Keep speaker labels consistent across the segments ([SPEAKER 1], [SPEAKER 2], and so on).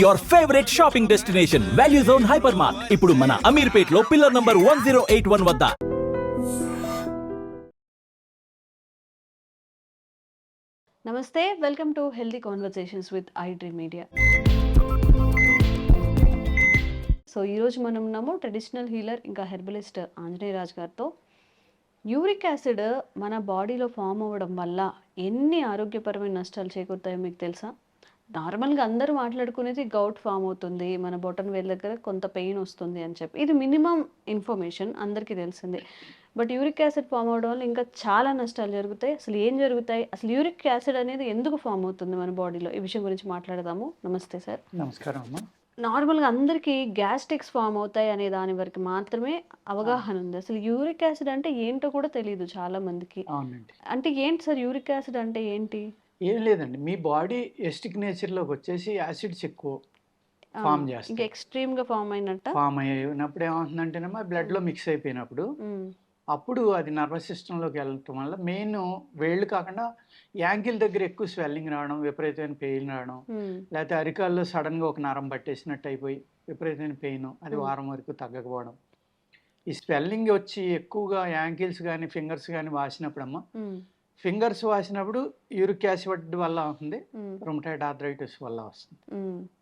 [SPEAKER 1] Your favourite shopping destination Value Zone Hyper Mart ఇప్పుడు మన అమీర్పేట్లో pillar number one zero eight one వద్ద.
[SPEAKER 2] నమస్తే welcome to Healthy Conversations with I Dream Media so ఈరోజు మనం ఉన్నాము traditional healer ఇంకా herbalist Anjaneya Raj గారితో. యూరిక్ యాసిడ్ మన బాడీలో ఫామ్ అవ్వడం వల్ల ఎన్ని ఆరోగ్యపరమైన నష్టాలు చేకూరుతాయో మీకు తెలుసా? నార్మల్గా అందరూ మాట్లాడుకునేది గౌట్ ఫామ్ అవుతుంది మన బొటన్ వేల్ దగ్గర కొంత పెయిన్ వస్తుంది అని చెప్పి. ఇది మినిమం ఇన్ఫర్మేషన్ అందరికీ తెలిసిందే. బట్ యూరిక్ యాసిడ్ ఫామ్ అవడం వల్ల ఇంకా చాలా నష్టాలు జరుగుతాయి. అసలు ఏం జరుగుతాయి? అసలు యూరిక్ యాసిడ్ అనేది ఎందుకు ఫామ్ అవుతుంది మన బాడీలో? ఈ విషయం గురించి మాట్లాడదాము. నమస్తే సార్.
[SPEAKER 3] నమస్కారం అమ్మా.
[SPEAKER 2] నార్మల్గా అందరికీ గ్యాస్ట్రిక్స్ ఫామ్ అవుతాయి అనే దాని వరకు మాత్రమే అవగాహన ఉంది. అసలు యూరిక్ యాసిడ్ అంటే ఏంటో కూడా తెలియదు చాలా మందికి. అంటే ఏంటి సార్ యూరిక్ యాసిడ్ అంటే ఏంటి?
[SPEAKER 3] ఏం లేదండి. మీ బాడీ ఎస్టిక్ నేచర్లోకి వచ్చేసి యాసిడ్స్ ఎక్కువ ఫామ్
[SPEAKER 2] ఇంకా
[SPEAKER 3] చేస్తాయి
[SPEAKER 2] ఎక్స్ట్రీమ్గా ఫామ్ అయినట్ట?
[SPEAKER 3] ఫామ్ అయినప్పుడు ఏమవుతుందంటేనేమో బ్లడ్లో మిక్స్ అయిపోయినప్పుడు అప్పుడు అది నర్వస్ సిస్టంలోకి వెళ్ళటం వల్ల మెయిన్ వేళ్ళు కాకుండా యాంకిల్ దగ్గర ఎక్కువ స్వెల్లింగ్ రావడం విపరీతమైన పెయిన్ రావడం లేకపోతే అరికాల్లో సడన్గా ఒక నరం పట్టేసినట్టు అయిపోయి విపరీతమైన పెయిన్ అది. వారం వరకు తగ్గకపోవడం. ఈ స్వెల్లింగ్ వచ్చి ఎక్కువగా యాంకిల్స్ కానీ ఫింగర్స్ కానీ వాసినప్పుడమ్మా ఫింగర్స్ వాసినప్పుడు యూరిక్ యాసిడ్ వల్ల అవుతుంది రొమటైడ్ ఆర్థరైటిస్ వల్ల వస్తుంది.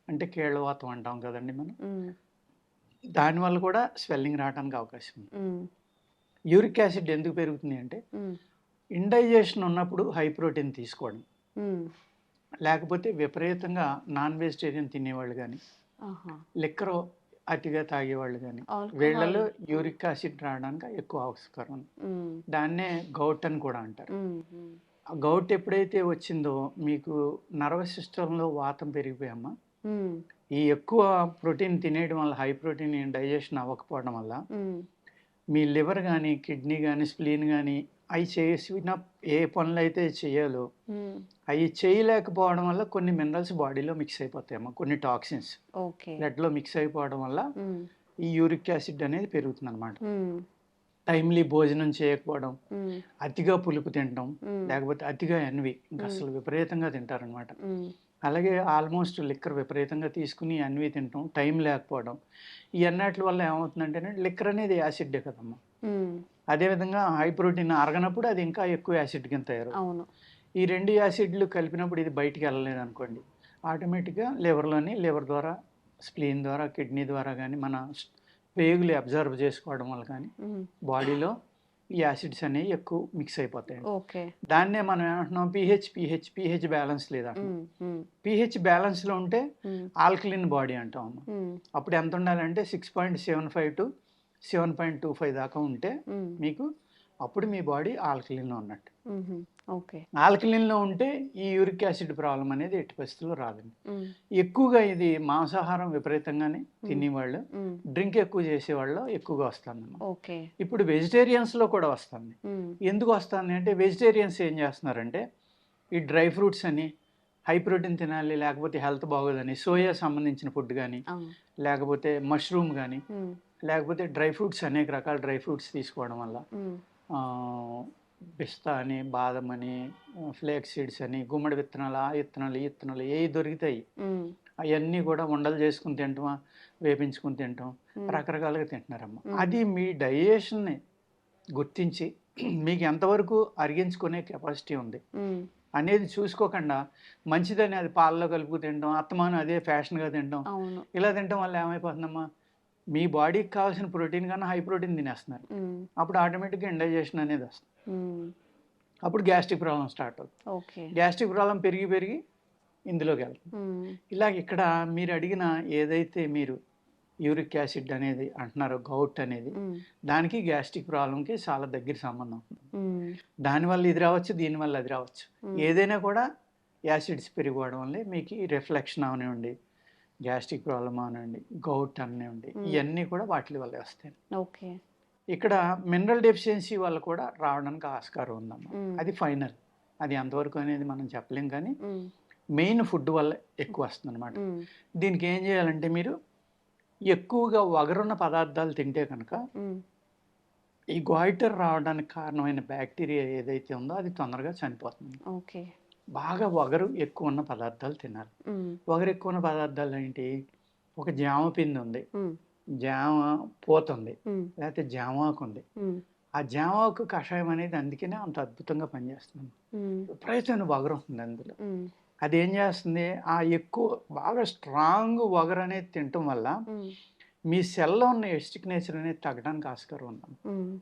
[SPEAKER 3] అంటే కీళ్ళవాతం అంటాం కదండి మనం. దానివల్ల కూడా స్వెల్లింగ్ రావడానికి అవకాశం ఉంది. యూరిక్ యాసిడ్ ఎందుకు పెరుగుతుంది అంటే ఇండైజేషన్ ఉన్నప్పుడు హై ప్రోటీన్ తీసుకోవడం. లేకపోతే విపరీతంగా నాన్ వెజిటేరియన్ తినేవాళ్ళు కానీ. లిక్కర్ అతిగా తాగేవాళ్ళు కానీ. వీళ్ళలో యూరిక్ యాసిడ్ రావడానికి ఎక్కువ.
[SPEAKER 2] ఉమ్,
[SPEAKER 3] దాన్నే గౌట్ అని కూడా అంటారు. గౌట్ ఎప్పుడైతే వచ్చిందో మీకు నర్వస్ సిస్టంలో వాతం పెరిగిపోయామా ఈ ఎక్కువ ప్రోటీన్ తినేయడం వల్ల హై ప్రోటీన్ డైజెషన్ అవ్వకపోవడం వల్ల మీ లివర్ కానీ కిడ్నీ కానీ స్ప్లీన్ కానీ అవి చేసిన ఏ పనులు అయితే చేయాలో అవి చేయలేకపోవడం వల్ల కొన్ని మినరల్స్ బాడీలో మిక్స్ అయిపోతాయమ్మా కొన్ని టాక్సిన్స్.
[SPEAKER 2] ఓకే.
[SPEAKER 3] బ్లడ్లో మిక్స్ అయిపోవడం వల్ల ఈ యూరిక్ యాసిడ్ అనేది పెరుగుతుంది అనమాట టైమ్లీ భోజనం చేయకపోవడం అతిగా పులుపు తినడం లేకపోతే అతిగా ఎన్వి. అసలు విపరీతంగా తింటారనమాట అలాగే ఆల్మోస్ట్ లిక్కర్ విపరీతంగా తీసుకుని అన్వి తినటం టైం లేకపోవడం ఈ అన్నట్ల వల్ల ఏమవుతుందంటే లిక్కర్ అనేది యాసిడ్డే కదమ్మా. అదేవిధంగా హై ప్రోటీన్ అరగనప్పుడు అది ఇంకా ఎక్కువ యాసిడ్ కింద తయారు
[SPEAKER 2] అవును.
[SPEAKER 3] ఈ రెండు యాసిడ్లు కలిపినప్పుడు ఇది బయటికి వెళ్ళలేదు అనుకోండి ఆటోమేటిక్గా లివర్లోని లివర్ ద్వారా స్ప్లీన్ ద్వారా కిడ్నీ ద్వారా కానీ మన పేగులు అబ్జర్వ్ చేసుకోవడం వల్ల కానీ బాడీలో ఈ యాసిడ్స్ అనేవి ఎక్కువ మిక్స్ అయిపోతాయి
[SPEAKER 2] ఓకే.
[SPEAKER 3] దాన్నే మనం ఏమంటున్నాం? PH pH pH balance
[SPEAKER 2] um,
[SPEAKER 3] pH బ్యాలెన్స్లో ఉంటే ఆల్కలిన్ బాడీ అంటాం అప్పుడు ఎంత ఉండాలంటే six point seven five to seven point two five దాకా ఉంటే మీకు అప్పుడు మీ బాడీ ఆల్కలిన్లో ఉన్నట్టు.
[SPEAKER 2] ఓకే.
[SPEAKER 3] ఆల్కలిన్లో ఉంటే ఈ యూరిక్ యాసిడ్ ప్రాబ్లం అనేది ఎట్టి పరిస్థితుల్లో రాదండి. ఎక్కువగా ఇది మాంసాహారం విపరీతంగానే తినేవాళ్ళు డ్రింక్ ఎక్కువ చేసేవాళ్ళు ఎక్కువగా వస్తుందన్నమాట
[SPEAKER 2] ఓకే.
[SPEAKER 3] ఇప్పుడు వెజిటేరియన్స్లో కూడా వస్తుంది. ఎందుకు వస్తుంది అంటే వెజిటేరియన్స్ ఏం చేస్తున్నారంటే ఈ డ్రై ఫ్రూట్స్ అని హై ప్రోటీన్ తినాలి లేకపోతే హెల్త్ బాగోదని సోయా సంబంధించిన ఫుడ్ కానీ లేకపోతే మష్రూమ్ కానీ లేకపోతే డ్రై ఫ్రూట్స్ అనేక రకాల డ్రై ఫ్రూట్స్ తీసుకోవడం వల్ల పిస్తా అని బాదం అని ఫ్లేక్ సీడ్స్ అని గుమ్మడి విత్తనాలు ఆ విత్తనాలు ఈ విత్తనాలు ఏవి దొరుకుతాయి? అవన్నీ కూడా ఉండలు చేసుకుని తింటామా? వేపించుకుని తింటాం. రకరకాలుగా తింటున్నారమ్మ.
[SPEAKER 2] మ్మ్.
[SPEAKER 3] అది మీ డైజెషన్ని గుర్తించి మీకు ఎంతవరకు అరిగించుకునే కెపాసిటీ ఉంది అనేది చూసుకోకుండా మంచిదని అది పాలలో కలుపు తినడం అత్తమాను అదే ఫ్యాషన్గా తినడం ఇలా తినడం వల్ల ఏమైపోతుందమ్మా? మీ బాడీకి కావాల్సిన ప్రోటీన్ కన్నా హై ప్రోటీన్ తినేస్తున్నారు. అప్పుడు ఆటోమేటిక్గా ఇండైజెషన్ అనేది వస్తుంది. అప్పుడు గ్యాస్ట్రిక్ ప్రాబ్లం స్టార్ట్ అవుతుంది. గ్యాస్ట్రిక్ ప్రాబ్లం పెరిగి పెరిగి ఇందులోకి వెళ్తుంది.
[SPEAKER 2] ఉమ్,
[SPEAKER 3] ఇలా ఇక్కడ మీరు అడిగిన ఏదైతే మీరు యూరిక్ యాసిడ్ అనేది అంటున్నారో గౌట్ అనేది దానికి గ్యాస్ట్రిక్ ప్రాబ్లంకి చాలా దగ్గర సంబంధం
[SPEAKER 2] ఉమ్,
[SPEAKER 3] దానివల్ల ఇది రావచ్చు దీనివల్ల అది రావచ్చు. ఏదైనా కూడా యాసిడ్స్ పెరిగిపోవడం వల్లే మీకు రిఫ్లెక్షన్ అవనివ్వండి గ్యాస్ట్రిక్ ప్రాబ్లం అవనివ్వండి గౌట్ అవనివ్వండి
[SPEAKER 2] మ్మ్.
[SPEAKER 3] ఇవన్నీ కూడా వాటి వల్లే వస్తాయి.
[SPEAKER 2] ఓకే.
[SPEAKER 3] ఇక్కడ మినరల్ డెఫిషియన్సీ వల్ల కూడా రావడానికి ఆస్కారం ఉందమ్మా.
[SPEAKER 2] మ్మ్.
[SPEAKER 3] అది ఫైనల్. అది ఎంతవరకు అనేది మనం చెప్పలేం కానీ మెయిన్ ఫుడ్ వల్ల ఎక్కువ వస్తుంది అనమాట దీనికి ఏం చేయాలంటే మీరు ఎక్కువగా వగరున్న పదార్థాలు తింటే కనుక ఈ గాయిటర్ రావడానికి కారణమైన బ్యాక్టీరియా ఏదైతే ఉందో అది తొందరగా చనిపోతుంది.
[SPEAKER 2] ఓకే.
[SPEAKER 3] బాగా వగరు ఎక్కువ ఉన్న పదార్థాలు తినాలి. వగరు ఎక్కువ ఉన్న పదార్థాలు ఏంటి? ఒక జామ పిండి ఉంది. జామ పూత ఉంది. లేకపోతే జామాకు ఉంది. ఆ జామాకు కషాయం అనేది అందుకనే అంత అద్భుతంగా పనిచేస్తుంది. విపరీతమైన వగరు ఉంటుంది అందులో. అది ఏం చేస్తుంది? ఆ ఎక్కువ బాగా స్ట్రాంగ్ వగర్ అనేది తినటం వల్ల మీ సెల్లో ఉన్న ఎస్టిక్ నేచర్ అనేది తగ్గడానికి ఆస్కారం ఉంది.
[SPEAKER 2] ఉమ్,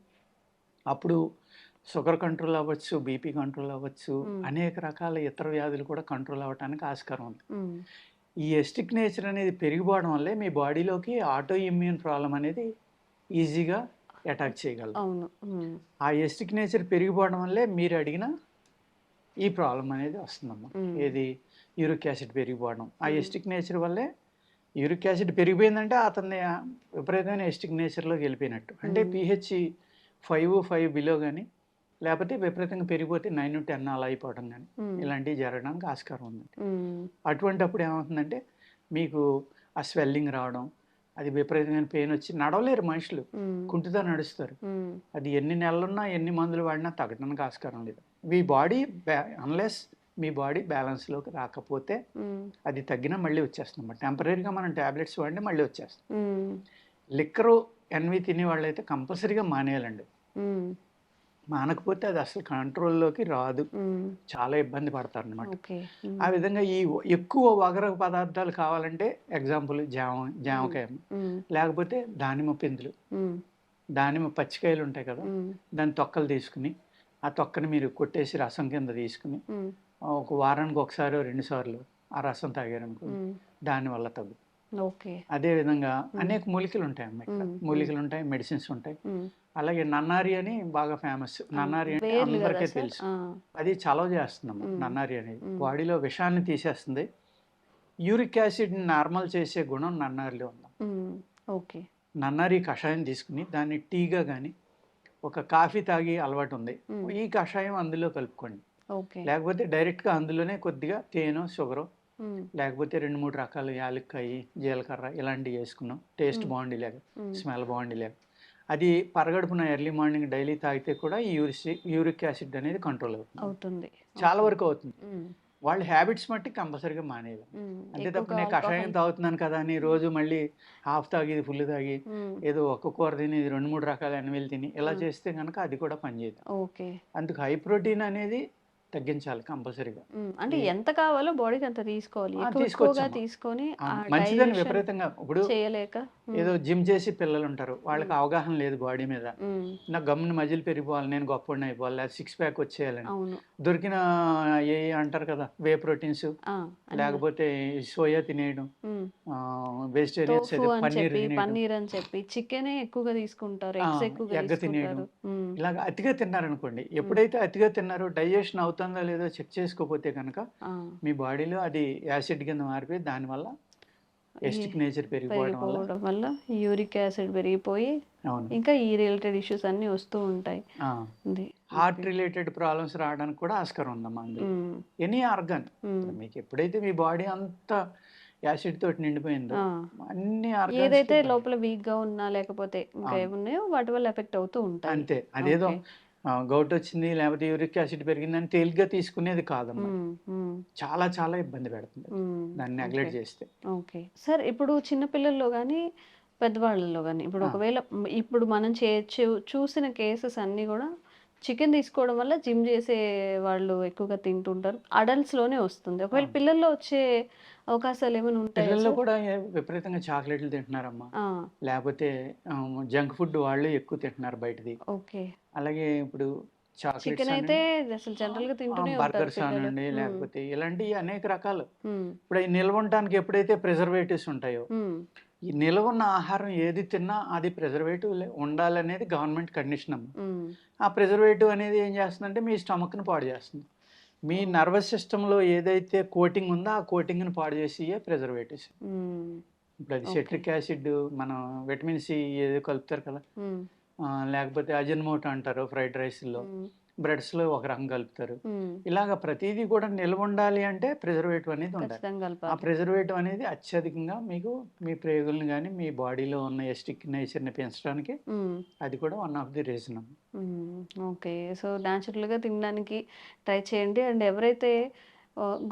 [SPEAKER 3] అప్పుడు షుగర్ కంట్రోల్ అవ్వచ్చు బీపీ కంట్రోల్ అవ్వచ్చు. అనేక రకాల ఇతర వ్యాధులు కూడా కంట్రోల్ అవ్వడానికి ఆస్కారం ఉంది. ఈ ఎస్టిక్ నేచర్ అనేది పెరిగిపోవడం వల్లే మీ బాడీలోకి ఆటో ఇమ్యూన్ ప్రాబ్లం అనేది ఈజీగా అటాక్
[SPEAKER 2] అవును. ఉమ్,
[SPEAKER 3] ఆ ఎస్టిక్ నేచర్ పెరిగిపోవడం వల్లే మీరు అడిగిన ఈ ప్రాబ్లం అనేది వస్తుందమ్మా.
[SPEAKER 2] మ్మ్.
[SPEAKER 3] ఏది? యూరిక్ యాసిడ్ పెరిగిపోవడం. ఆ. ఎస్టిక్ నేచర్ వల్లే యూరిక్ యాసిడ్ పెరిగిపోయిందంటే అతన్ని విపరీతమైన ఎస్టిక్ నేచర్లోకి వెళ్ళిపోయినట్టు. అంటే. పిహెచ్ ఫైవ్ ఫైవ్ బిలో కానీ లేకపోతే విపరీతంగా పెరిగిపోతే నైన్ టెన్ అలా అయిపోవడం కానీ ఇలాంటివి జరగడానికి ఆస్కారం ఉంది
[SPEAKER 2] ఉమ్,
[SPEAKER 3] అటువంటప్పుడు ఏమవుతుందంటే మీకు ఆ స్వెల్లింగ్ రావడం అది విపరీతమైన పెయిన్ వచ్చి నడవలేరు మనుషులు. కుంటుతా నడుస్తారు. అది ఎన్ని నెలలున్నా ఎన్ని మందులు వాడినా తగ్గడానికి ఆస్కారం లేదు. మీ బాడీ అన్లెస్ మీ బాడీ బ్యాలెన్స్లోకి రాకపోతే అది తగ్గినా మళ్ళీ వచ్చేస్తుంది. టెంపరీగా మనం ట్యాబ్లెట్స్ వాడినా మళ్ళీ వచ్చేస్తుంది.
[SPEAKER 2] ఉమ్,
[SPEAKER 3] లిక్కరు ఎన్వి తినే వాళ్ళైతే కంపల్సరీగా మానేయాలండి. మానకపోతే అది అసలు కంట్రోల్లోకి రాదు. చాలా ఇబ్బంది పడతారు అనమాట ఆ విధంగా ఈ ఎక్కువ వగర పదార్థాలు కావాలంటే ఎగ్జాంపుల్ జామ జామకాయ లేకపోతే దానిమ్మ పిందులు. దానిమ్మ పచ్చికాయలు ఉంటాయి కదా దాని తొక్కలు తీసుకుని ఆ తొక్కని మీరు కొట్టేసి రసం కింద తీసుకుని ఒక వారానికి ఒకసారి రెండు సార్లు ఆ రసం తాగారనుకో దానివల్ల తగ్గు
[SPEAKER 2] ఓకే
[SPEAKER 3] అదే విధంగా అనేక మూలికలు ఉంటాయి అమ్మ. మూలికలు ఉంటాయి మెడిసిన్స్ ఉంటాయి. అలాగే నన్నారి అని బాగా ఫేమస్. నన్నారి అంటే అందరికీ? తెలుసు. అది చలవ చేస్తుందమ్మా
[SPEAKER 2] మ్మ్.
[SPEAKER 3] నన్నారి అనేది. బాడీలో విషాన్ని తీసేస్తుంది. యూరిక్ యాసిడ్ని నార్మల్ చేసే గుణం నన్నారిలో ఉంది.
[SPEAKER 2] ఓకే.
[SPEAKER 3] నన్నారి కషాయం తీసుకుని దాన్ని టీగా కానీ ఒక కాఫీ తాగి అలవాటు ఉంది. ఈ కషాయం అందులో కలుపుకోండి.
[SPEAKER 2] ఓకే.
[SPEAKER 3] లేకపోతే డైరెక్ట్గా అందులోనే కొద్దిగా తేనె షుగరు లేకపోతే రెండు మూడు రకాల యాలక్కాయ జీలకర్ర ఇలాంటివి వేసుకున్నాం. టేస్ట్. బాగుండి లేక స్మెల్ బాగుండి లేక. అది పరగడుపున ఎర్లీ మార్నింగ్ డైలీ తాగితే కూడా ఈ యూరిక్ యూరిక్ యాసిడ్ అనేది కంట్రోల్ అవుతుంది.
[SPEAKER 2] అవుతుంది.
[SPEAKER 3] చాలా. వరకు అవుతుంది. వాళ్ళ హ్యాబిట్స్ మట్టి కంపల్సరీగా మానేయాలి.
[SPEAKER 2] ఉమ్,
[SPEAKER 3] అంతే తప్ప నేను కషాయం తాగుతున్నాను కదా అని రోజు మళ్ళీ హాఫ్ తాగి ఫుల్ తాగి ఏదో ఒక్క కూర తిని రెండు మూడు రకాల ఎనవేలు తిని ఇలా. చేస్తే కనుక అది కూడా పనిచేయదు. అందుకు హై ప్రోటీన్ అనేది తగ్గించాలి కంపల్సరీగా.
[SPEAKER 2] అంటే ఎంత కావాలో బాడీకి అంత తీసుకోవాలి. ఎక్కువగా తీసుకొని
[SPEAKER 3] మంచిదని విపరీతంగా. ఇప్పుడు
[SPEAKER 2] చేయలేక
[SPEAKER 3] ఏదో జిమ్ చేసి పిల్లలు ఉంటారు. వాళ్ళకి అవగాహన లేదు బాడీ మీద. నా గమ్మున మజిల్ పెరిగిపోవాలి నేను గొప్పడిని అయిపోవాలి లేదా సిక్స్ ప్యాక్ వచ్చేయాలని. దొరికిన ఏ అంటారు కదా వే ప్రోటీన్స్ లేకపోతే సోయా తినేయడం. వెజిటేరియన్స్ పన్నీర్
[SPEAKER 2] అని చెప్పి చికెన్ ఎక్కువగా తీసుకుంటారు
[SPEAKER 3] ఎగ్ తినేయడం. ఇలాగ అతిగా తిన్నారనుకోండి ఎప్పుడైతే అతిగా తిన్నారో డైజెషన్ అవుతుందో లేదో చెక్ చేసుకోకపోతే కనుక మీ బాడీలో అది యాసిడ్ కింద మారిపోయి దానివల్ల ఎస్టిక్ నేచర్ పెరిగిపోవడం వల్ల
[SPEAKER 2] యూరిక్ యాసిడ్ పెరిగిపోయి ఇంకా ఈ రిలేటెడ్ ఇష్యూస్ అన్ని వస్తూ ఉంటాయి.
[SPEAKER 3] హార్ట్ రిలేటెడ్ ప్రాబ్లమ్స్ రావడానికి కూడా ఆస్కారం ఉందమ్మా ఎనీ ఆర్గన్. మీకు ఎప్పుడైతే మీ బాడీ అంతా యాసిడ్ తోటి నిండిపోయిందో. అన్ని
[SPEAKER 2] ఏదైతే లోపల వీక్గా ఉన్నా లేకపోతే ఇంకా. ఏమున్నాయో వాటి వల్ల ఎఫెక్ట్ అవుతూ ఉంటాయి.
[SPEAKER 3] అంతే. అదేదో. గౌట్ వచ్చింది లేకపోతే యూరిక్ యాసిడ్ పెరిగిందని తేలిగ్గా తీసుకునేది కాదమ్మా చాలా చాలా ఇబ్బంది పెడుతుంది. దాన్ని. నెగ్లెక్ట్ చేస్తే.
[SPEAKER 2] ఓకే. సార్ ఇప్పుడు చిన్నపిల్లల్లో కానీ పెద్దవాళ్ళలో కానీ ఇప్పుడు. ఒకవేళ ఇప్పుడు మనం చే చూ- చూసిన కేసెస్ అన్నీ కూడా చికెన్ తీసుకోవడం వల్ల జిమ్ చేసే వాళ్ళు ఎక్కువగా తింటుంటారు. అడల్ట్స్లోనే వస్తుంది. ఒకవేళ. పిల్లల్లో వచ్చే అవకాశాలు ఏమైనా ఉంటాయా
[SPEAKER 3] పిల్లల్లో? కూడా విపరీతంగా చాక్లెట్లు తింటున్నారమ్మా. లేకపోతే జంక్ ఫుడ్ వాళ్ళు ఎక్కువ తింటున్నారు బయటది.
[SPEAKER 2] ఓకే.
[SPEAKER 3] అలాగే ఇప్పుడు
[SPEAKER 2] చికెన్ అయితే అసలు జనరల్గా తింటూనే
[SPEAKER 3] బర్గర్స్ అనండి లేకపోతే ఇలాంటివి అనేక రకాలు. ఇప్పుడు ఈ నిల్వ ఉండటానికి ఎప్పుడైతే ప్రిజర్వేటివ్స్ ఉంటాయో ఈ నిల్వ ఉన్న ఆహారం ఏది తిన్నా అది ప్రిజర్వేటివ్ ఉండాలనేది గవర్నమెంట్ కండిషన్ అమ్మ. ఆ ప్రిజర్వేటివ్ అనేది ఏం చేస్తుందంటే మీ స్టమక్ని పాడు చేస్తుంది. మీ నర్వస్ సిస్టంలో ఏదైతే కోటింగ్ ఉందో ఆ కోటింగ్ని పాడు చేసి ప్రిజర్వేటివ్స్ ఇప్పుడు అది. సెట్రిక్ యాసిడ్ మనం విటమిన్ సి ఏదో కలుపుతారు కదా. లేకపోతే అజన్మోటో అంటారు ఫ్రైడ్ రైస్లో బ్రెడ్స్లో ఒక రకం కలుపుతారు. ఇలాగ ప్రతిదీ కూడా నిల్వ ఉండాలి అంటే ప్రిజర్వేటివ్ అనేది ఉండాలి. ఆ ప్రిజర్వేటివ్ అనేది అత్యధికంగా మీకు మీ ప్రేగుల్ని కానీ మీ బాడీలో ఉన్న ఎస్టిక్ నేచర్ని పెంచడానికి అది కూడా one of the reason.
[SPEAKER 2] Okay. So న్యాచురల్గా తినడానికి ట్రై చేయండి. అండ్ ఎవరైతే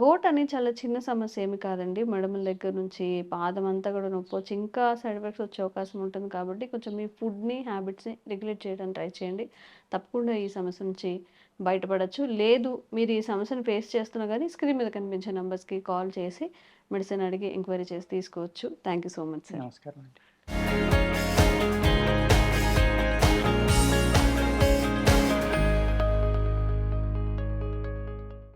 [SPEAKER 2] గోట్ అనేది చాలా చిన్న సమస్య ఏమి కాదండి. మెడమల దగ్గర నుంచి పాదం అంతా కూడా నొప్పి వచ్చి ఇంకా సైడ్ ఎఫెక్ట్స్ వచ్చే అవకాశం ఉంటుంది కాబట్టి కొంచెం మీ ఫుడ్ని హ్యాబిట్స్ని రెగ్యులేట్ చేయడానికి ట్రై చేయండి. తప్పకుండా ఈ సమస్య నుంచి బయటపడచ్చు. లేదు మీరు ఈ సమస్యను ఫేస్ చేస్తున్నా కానీ స్క్రీన్ మీద కనిపించే నెంబర్స్కి కాల్ చేసి మెడిసిన్ అడిగి ఎంక్వైరీ చేసి తీసుకోవచ్చు. Thank you so much sir.
[SPEAKER 3] నమస్కారం అండి